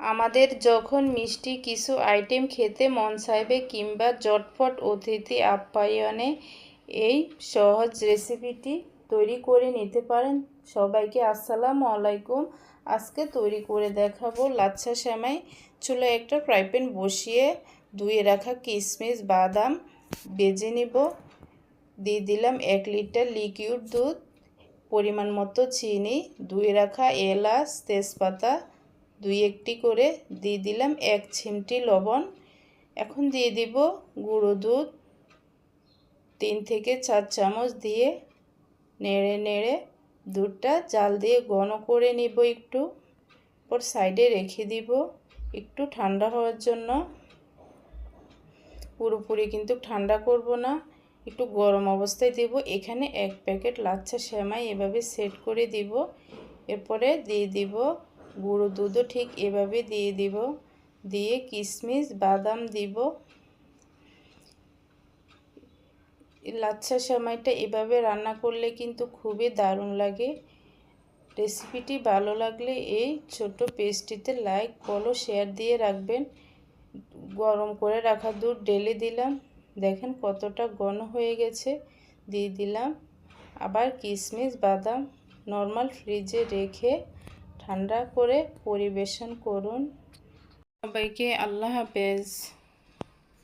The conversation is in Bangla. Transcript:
আমাদের যখন মিষ্টি কিছু আইটেম খেতে মন চাইবে কিংবা জটফট অতিথি আপ্যায়নে এই সহজ রেসিপিটি তৈরি করে নিতে পারেন, সবাইকে আসসালামু আলাইকুম। আজকে তৈরি করে দেখাবো লাচ্ছা সেমাই। চুলে একটা ফ্রাই প্যান বসিয়ে ধুয়ে রাখা কিশমিশ বাদাম বেজে নিব। দিয়ে দিলাম এক লিটার লিকুইড দুধ, পরিমাণ মতো চিনি, ধুয়ে রাখা এলাচ, তেজপাতা দুই একটি করে দিয়ে দিলাম এক চিমটি লবণ। এখন দিয়ে দিব গুঁড়ো দুধ। তিন থেকে চার চামচ দিয়ে নেড়ে নেড়ে দুধটা জাল দিয়ে ঘন করে নিব একটু। পর সাইডে রেখে দিব একটু ঠান্ডা হওয়ার জন্য। পুরোপুরি কিন্তু ঠান্ডা করব না। একটু গরম অবস্থায় দিব। এখানে এক প্যাকেট লাচ্ছা সেমাই এভাবে সেট করে দিব। এরপরে দিয়ে দিব গুঁড়ো দুধও ঠিক এভাবে দিয়ে দিব। দিয়ে কিশমিশ বাদাম দিব। লাচ্ছা সেমাইটা এভাবে রান্না করলে কিন্তু খুবই দারুণ লাগে। রেসিপিটি ভালো লাগলে এই ছোট পেস্টটিতে লাইক, ফলো, শেয়ার দিয়ে রাখবেন। গরম করে রাখা দুধ ঢেলে দিলাম। দেখেন কতটা ঘন হয়ে গেছে। দিয়ে দিলাম। আবার কিশমিশ বাদাম নর্মাল ফ্রিজে রেখে ঠান্ডা করে পরিবেশন করুন। সবাইকে আল্লাহ হাফেজ।